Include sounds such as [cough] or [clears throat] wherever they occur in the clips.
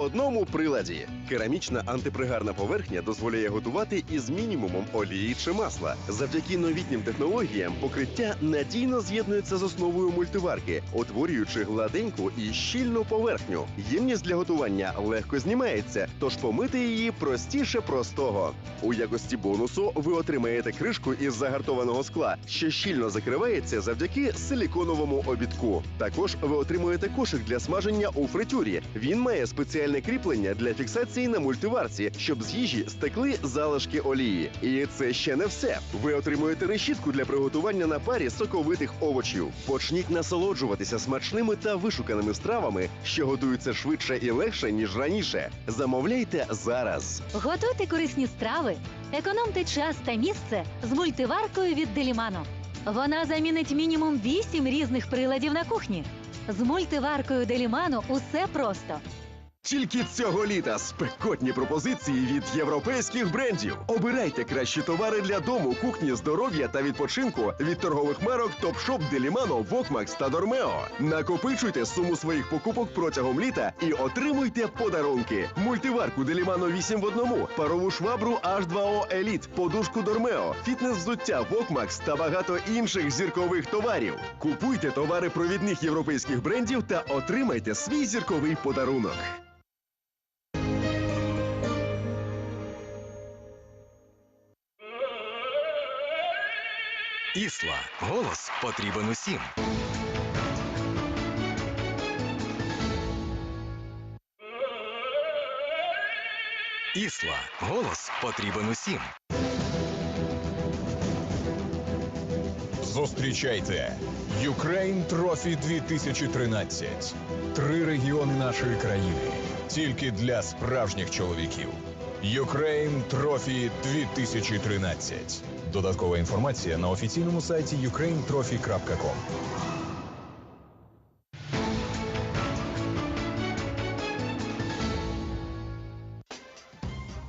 одному приладі. Керамічна антипригарна поверхня дозволяє готувати із мінімумом олії чи масла. Завдяки новітнім технологіям покриття надійно з'єднується з основою мультиварки, утворюючи гладеньку і щільну поверхню. Ємність для готування легко знімається, тож помити її простіше простого. У якості бонусу ви отримаєте кришку із загартованого скла, що щільно закривається завдяки силіконовому обідку. Також ви отримуєте кошик для смаження у фритюрі. Він має спеціальне кріплення для фіксації на мультиварці, щоб з їжі стекли залишки олії. І це ще не все. Ви отримуєте решітку для приготування на парі соковитих овочів. Почніть насолоджуватися смачними та вишуканими стравами, що готуються швидше і легше ніж раніше. Замовляйте зараз. Готуйте корисні страви, економте час та місце з мультиваркою від Делімано. Вона замінить мінімум 8 різних приладів на кухні. З мультиваркою Делімано усе просто. Тільки цього літа спекотні пропозиції від європейських брендів. Обирайте кращі товари для дому, кухні, здоров'я та відпочинку від торгових марок Топшоп, Делімано, Вокмакс та Дормео. Накопичуйте суму своїх покупок протягом літа і отримуйте подарунки: мультиварку Делімано 8 в одному, парову швабру H2O Elite, подушку Дормео, фітнес-взуття Вокмакс та багато інших зіркових товарів. Купуйте товари провідних європейських брендів та отримайте свій зірковий подарунок. Ісла. Голос потрібен усім. Ісла. Голос потрібен усім. Зустрічайте Ukraine Trophy 2013. Три регіони нашої країни. Тільки для справжніх чоловіків. Ukraine Trophy 2013. Додаткова інформація на офіційному сайті ukrainetrophy.com.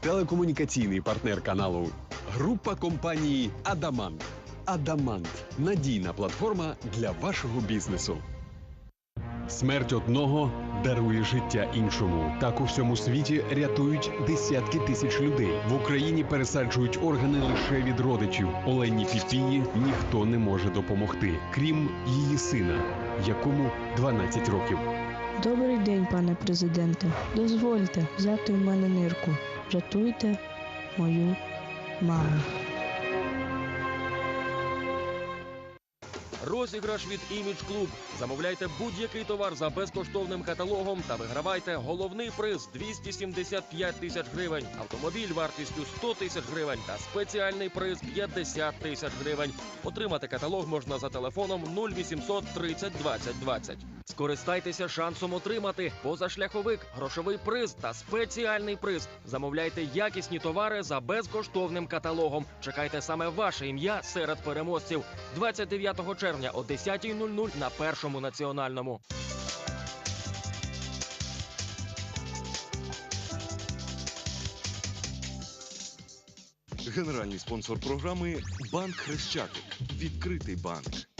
Телекомунікаційний партнер каналу група компанії Адамант. Адамант надійна платформа для вашого бізнесу. Смерть одного дарує життя іншому. Так у всьому світі рятують десятки тисяч людей. В Україні пересаджують органи лише від родичів. Олені Піпії ніхто не може допомогти, крім її сина, якому 12 років. Добрий день, пане президенте. Дозвольте взяти у мене нирку. Рятуйте мою маму. Розіграш від Image Клуб. Замовляйте будь-який товар за безкоштовним каталогом та вигравайте головний приз 275 тисяч гривень, автомобіль вартістю 100 тисяч гривень та спеціальний приз 50 тисяч гривень. Отримати каталог можна за телефоном 0800 30 20 20. Скористайтеся шансом отримати позашляховик, грошовий приз та спеціальний приз. Замовляйте якісні товари за безкоштовним каталогом. Чекайте саме ваше ім'я серед переможців 29 червня о 10.00 на першому національному. Генеральний спонсор програми Банк Хрещатик. Відкритий банк.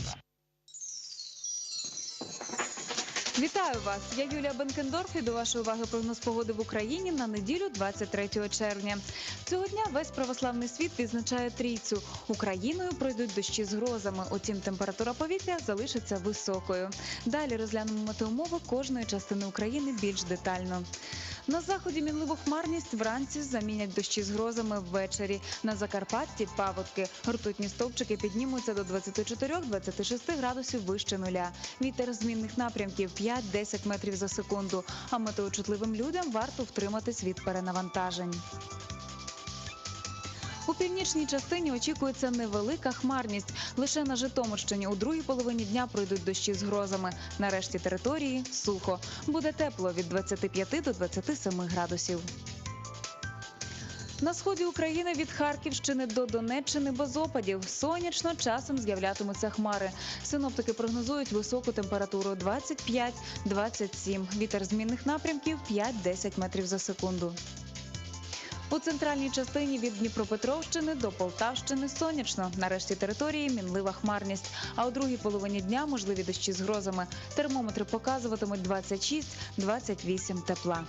Вітаю вас! Я Юлія Бенкендорф і до вашої уваги прогноз погоди в Україні на неділю 23 червня. Цього дня весь православний світ відзначає трійцю. Україною пройдуть дощі з грозами. Утім, температура повітря залишиться високою. Далі розглянемо метеумови кожної частини України більш детально. На заході мінливу хмарність вранці замінять дощі з грозами ввечері. На Закарпатті паводки. Ртутні стовпчики піднімуться до 24-26 градусів вище нуля. Вітер змінних напрямків 5-10 метрів за секунду. А метеочутливим людям варто втриматись від перенавантажень. У північній частині очікується невелика хмарність. Лише на Житомирщині у другій половині дня пройдуть дощі з грозами. На решті території сухо. Буде тепло від 25 до 27 градусів. На сході України від Харківщини до Донеччини без опадів. Сонячно часом з'являтимуться хмари. Синоптики прогнозують високу температуру 25-27. Вітер змінних напрямків 5-10 метрів за секунду. У центральній частині від Дніпропетровщини до Полтавщини сонячно. На решті території мінлива хмарність. А у другій половині дня можливі дощі з грозами. Термометри показуватимуть 26-28 тепла.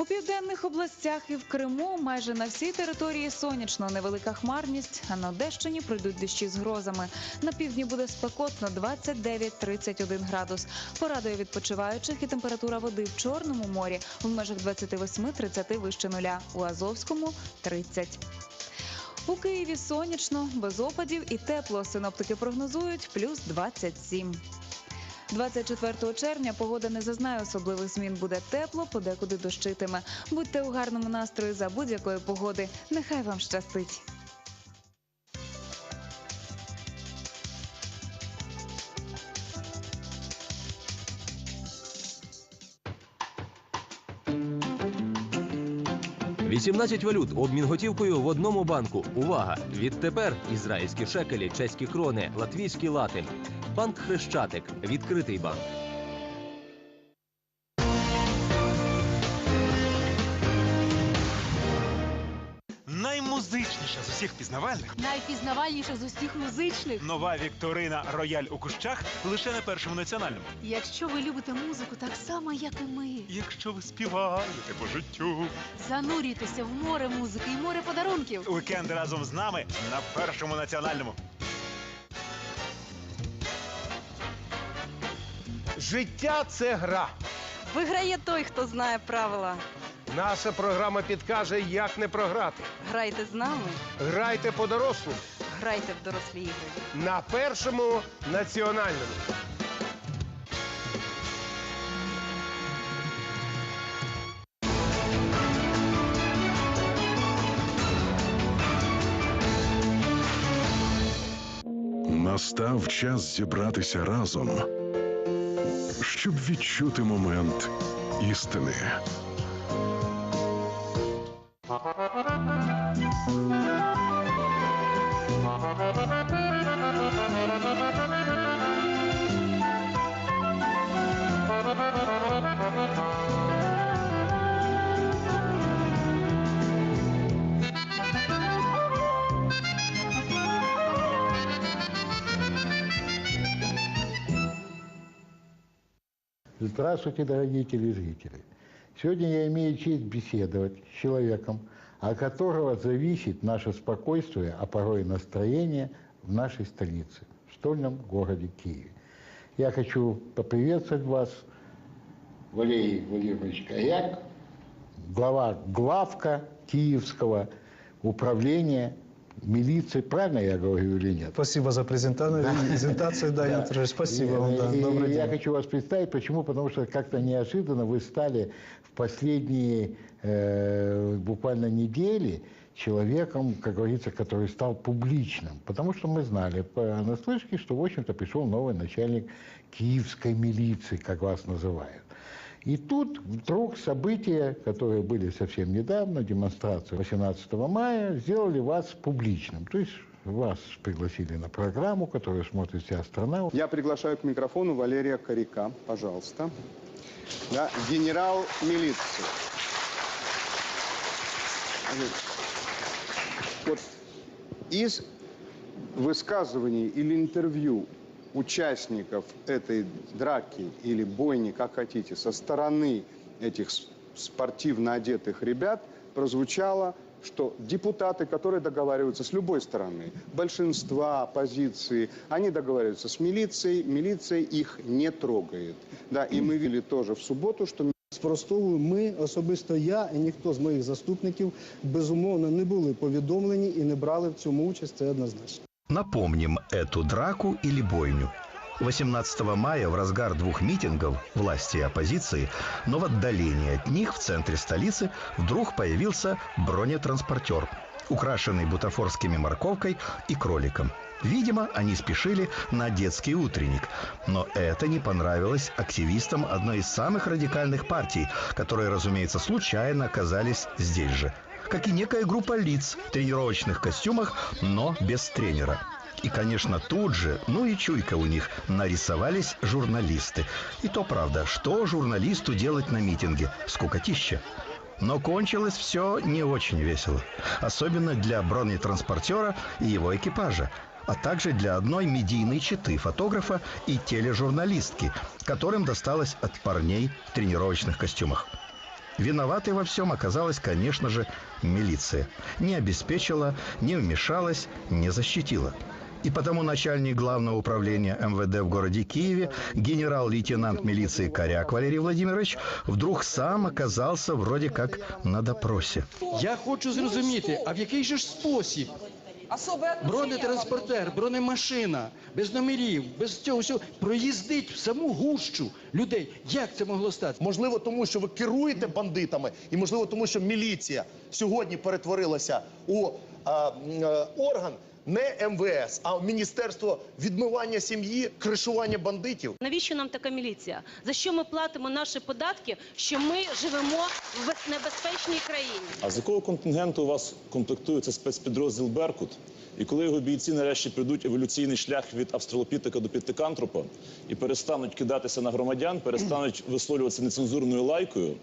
У південних областях і в Криму майже на всій території сонячно, невелика хмарність, а на Одещині пройдуть дощі з грозами. На півдні буде спекотно 29-31 градус. Порадує відпочиваючих і температура води в Чорному морі в межах 28-30 вище нуля, у Азовському 30. У Києві сонячно, без опадів і тепло. Синоптики прогнозують плюс 27. 24 червня погода не зазнає особливих змін. Буде тепло, подекуди дощитиме. Будьте у гарному настрої за будь-якої погоди. Нехай вам щастить. – 18 валют, обмін готівкою в одному банку. Увага! Відтепер ізраїльські шекелі, чеські крони, латвійські лати. Банк Хрещатик. Відкритий банк. Наймузичніша з усіх пізнавальних Найпізнавальніша з усіх музичних. нова вікторина Рояль у кущах лише на першому національному. Якщо ви любите музику так само, як і ми, Якщо ви співаєте по життю, занурюйтеся в море музики і море подарунків. уікенд разом з нами на першому національному. Життя це гра. Виграє той, хто знає правила. Наша програма підкаже, як не програти. Грайте з нами, Грайте по-дорослому грайте в дорослі ігри. на першому національному. Настав час зібратися разом, щоб відчути момент істини. Здравствуйте, дорогие телезрители. Сегодня я имею честь беседовать с человеком, от которого зависит наше спокойствие, а порой настроение в нашей столице, в стольном городе Киеве. Я хочу поприветствовать вас, Валерий Владимирович Коряк, глава главка Киевского управления милиции. Правильно я говорю или нет? Спасибо за презентацию, да, Виктор, спасибо вам, да. Добрый я день. хочу вас представить, почему? Потому что как-то неожиданно вы стали в последние э, буквально недели человеком, как говорится, который стал публичным. Потому что мы знали понаслышке, что, в общем-то, пришел новый начальник киевской милиции, как вас называют. И тут вдруг события, которые были совсем недавно, демонстрация 18 мая, сделали вас публичным. То есть вас пригласили на программу, которую смотрит вся страна. Я приглашаю к микрофону Валерия Коряка, пожалуйста. Да, генерал милиции. Вот из высказываний или интервью участников этой драки или бойни, как хотите, со стороны этих с- спортивно одетых ребят прозвучало, что депутаты, которые договариваются с любой стороны, большинства, оппозиции, они договариваются с милицией, милиция их не трогает. Да, и мы видели тоже в субботу, что Спростовую, ми, особисто я і ніхто з моїх заступників, безумовно, не були повідомлені і не брали в цьому участь, це однозначно. Напомним эту драку или бойню. 18 мая в разгар двух митингов власти и оппозиции, но в отдалении от них в центре столицы вдруг появился бронетранспортер, украшенный бутафорскими морковкой и кроликом. Видимо, они спешили на детский утренник. Но это не понравилось активистам одной из самых радикальных партий, которые, разумеется, случайно оказались здесь же. Как и некая группа лиц в тренировочных костюмах, но без тренера. И, конечно, тут же, ну и чуйка у них, нарисовались журналисты. И то правда, что журналисту делать на митинге? Скукотища. Но кончилось все не очень весело. Особенно для бронетранспортера и его экипажа а также для одной медийной читы фотографа и тележурналистки, которым досталось от парней в тренировочных костюмах. Виноватой во всем оказалась, конечно же, милиция. Не обеспечила, не вмешалась, не защитила. И потому начальник главного управления МВД в городе Киеве, генерал-лейтенант милиции Коряк Валерий Владимирович, вдруг сам оказался вроде как на допросе. Я хочу зрозуміти, а в який же ж бронетранспортер, бронемашина, без номерів, без цього всього проїздить в саму гущу людей. Як це могло стати? Можливо, тому що ви керуєте бандитами, і можливо, тому що міліція сьогодні перетворилася у е, е, орган не МВС, а Міністерство відмивання сім'ї, кришування бандитів. Навіщо нам така міліція? За що ми платимо наші податки, що ми живемо в небезпечній країні? А з якого контингенту у вас комплектується спецпідрозділ Беркут? І коли його бійці нарешті прийдуть еволюційний шлях від австралопітека до піттикантропа і перестануть кидатися на громадян, перестануть [clears throat] висловлюватися нецензурною лайкою,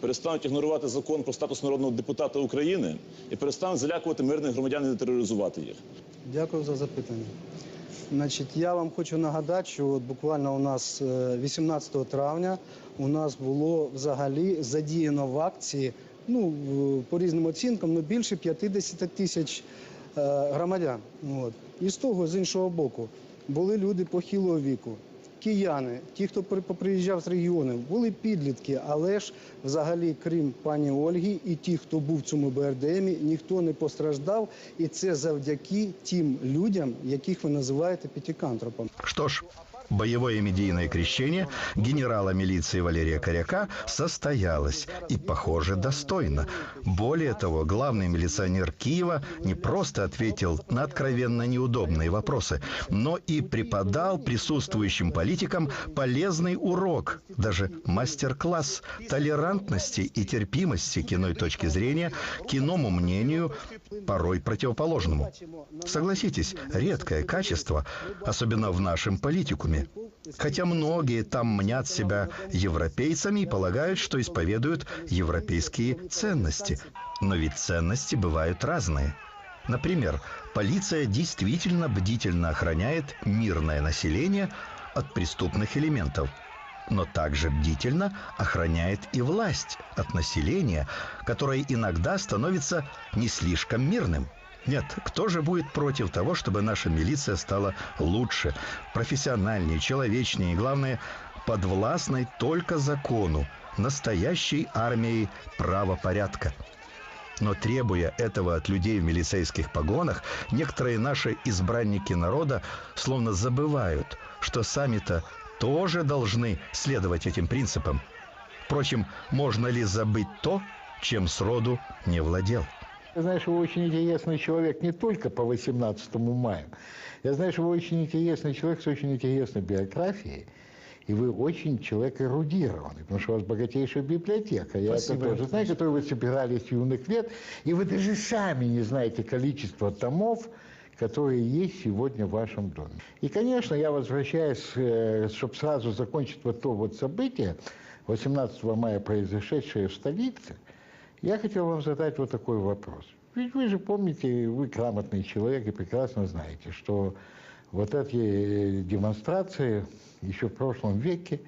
перестануть ігнорувати закон про статус народного депутата України і перестануть залякувати мирних громадян і не тероризувати їх. Дякую за запитання. Значить, я вам хочу нагадати, що от буквально у нас е, 18 травня у нас було взагалі задіяно в акції, ну по різним оцінкам, ну більше 50 тисяч е, громадян. От. І з того, з іншого боку, були люди похилого віку. Кияни, ті, хто при- поприїжджав з регіонів, були підлітки, але ж взагалі, крім пані Ольги і ті, хто був в цьому БРДМі, ніхто не постраждав. І це завдяки тим людям, яких ви називаєте п'ятикантропом. Що ж, боевое медийное крещение генерала милиции Валерия Коряка состоялось и, похоже, достойно. Более того, главный милиционер Киева не просто ответил на откровенно неудобные вопросы, но и преподал присутствующим политикам полезный урок, даже мастер-класс толерантности и терпимости к иной точки зрения, к иному мнению, порой противоположному. Согласитесь, редкое качество, особенно в нашем политикуме. Хотя многие там мнят себя европейцами и полагают, что исповедуют европейские ценности. Но ведь ценности бывают разные. Например, полиция действительно бдительно охраняет мирное население от преступных элементов. Но также бдительно охраняет и власть от населения, которое иногда становится не слишком мирным. Нет, кто же будет против того, чтобы наша милиция стала лучше, профессиональнее, человечнее и, главное, подвластной только закону, настоящей армией правопорядка. Но требуя этого от людей в милицейских погонах, некоторые наши избранники народа словно забывают, что сами-то тоже должны следовать этим принципам. Впрочем, можно ли забыть то, чем сроду не владел? Я знаю, что вы очень интересный человек не только по 18 мая. Я знаю, что вы очень интересный человек с очень интересной биографией. И вы очень человек эрудированный, потому что у вас богатейшая библиотека. Я Спасибо, это тоже знаю, которую вы собирали с юных лет. И вы даже сами не знаете количество томов, которые есть сегодня в вашем доме. И, конечно, я возвращаюсь, чтобы сразу закончить вот то вот событие, 18 мая произошедшее в столице, я хотел вам задать вот такой вопрос. Ведь вы же помните, вы грамотный человек и прекрасно знаете, что вот эти э, демонстрации еще в прошлом веке,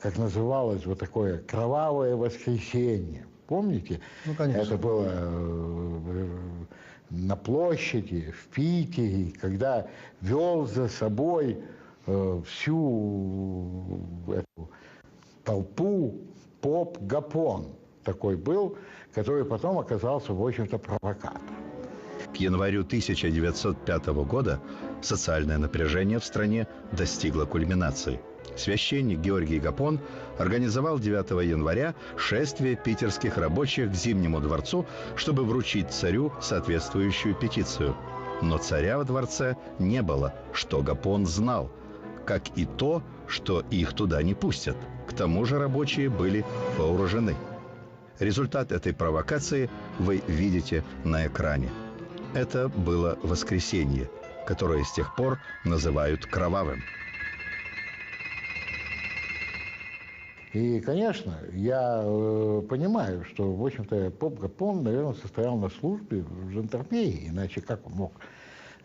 как называлось вот такое кровавое воскресенье. Помните? Ну, конечно. Это было э, на площади, в Питере, когда вел за собой э, всю эту толпу поп Гапон такой был, который потом оказался, в общем-то, провокатором. К январю 1905 года социальное напряжение в стране достигло кульминации. Священник Георгий Гапон организовал 9 января шествие питерских рабочих к Зимнему дворцу, чтобы вручить царю соответствующую петицию. Но царя в дворце не было, что Гапон знал, как и то, что их туда не пустят. К тому же рабочие были вооружены. Результат этой провокации вы видите на экране. Это было воскресенье, которое с тех пор называют кровавым. И, конечно, я э, понимаю, что, в общем-то, поп Гапон, наверное, состоял на службе в жандармерии, иначе как он мог?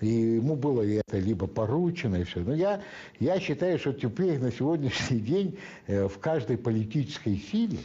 И ему было это либо поручено, и все. Но я, я считаю, что теперь на сегодняшний день э, в каждой политической силе